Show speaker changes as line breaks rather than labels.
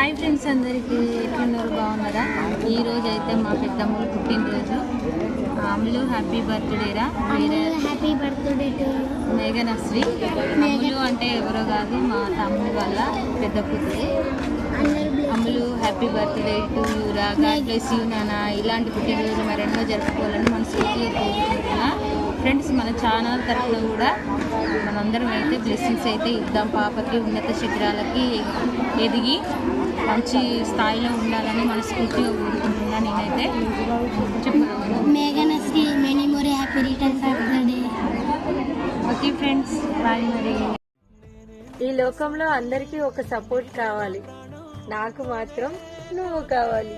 Hi friends అందరికీ ఎట్లున్నారు బాగున్నారా? ఈ రోజు అయితే మా పెద్దమ్మలు పుట్టినరోజు. Ammulu happy బర్త్డేరా
happy birthday to
Meghanashri Ammulu అంటే ఎవరో కాదు మా తమ్ముడు వాళ్ళ పెద్ద కూతురు. అమ్ములు హ్యాపీ బర్త్డే టు యూరా గాడ్ బ్లెస్ యూ నాన్న ఇలాంటి పుట్టినరోజు మరెన్నో జరుపుకోవాలని మనస్ఫూర్తిగా కోరుకుంటున్నా. ఫ్రెండ్స్ మన ఛానల్ తరఫున కూడా మనందరం అయితే బ్లెస్సింగ్స్ అయితే ఇద్దాం. పాపకి ఉన్నత శిఖరాలకి ఎదిగి మంచి స్థాయిలో ఉండాలని మనస్ఫూర్తిగా కోరుకుంటున్నా నేనైతే.
Many more happy returns of the day.
Okay friends bye మరి.
ఈ లోకంలో అందరికీ ఒక సపోర్ట్ కావాలి. నాకు మాత్రం నువ్వు కావాలి.